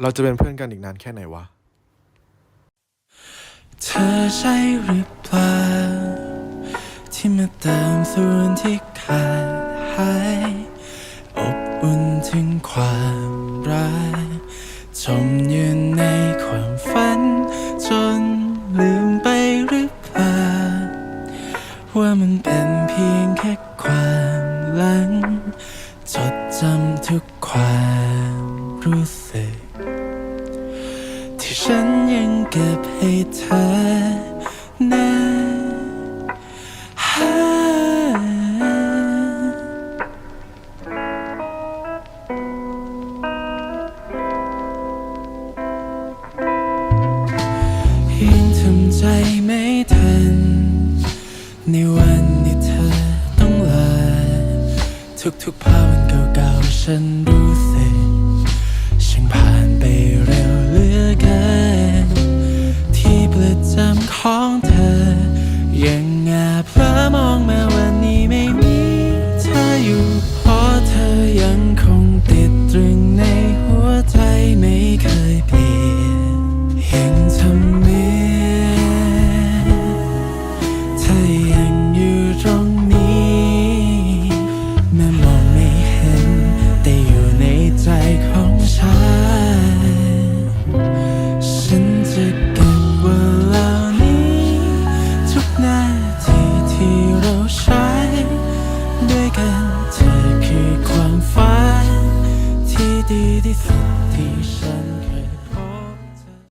เราจะเป็นเพื่อนกันอีกนานแค่ไหนวะ เธอใช่หรือเปล่าที่มาเติมส่วนที่ขาดหายอบอุ่นถึงความรักจมยู่ในความฝัน จนลืมไปหรือเปล่าว่ามันเป็นเพียงแค่ความหลัง จดจำทุกความรู้สึก ฉันยังเก็บให้เธอนะหายังทำใจไม่ทัน ในวันที่เธอต้องลา ทุกๆภาพวันเก่าๆ ฉันรู้สึก เพอมองแม้วันนี้ไม่มีเธออยู่เพราะเธอยังคงติดตรึงในหัวใจไม่เคยเปลี่ยนยังทำ 滴滴答。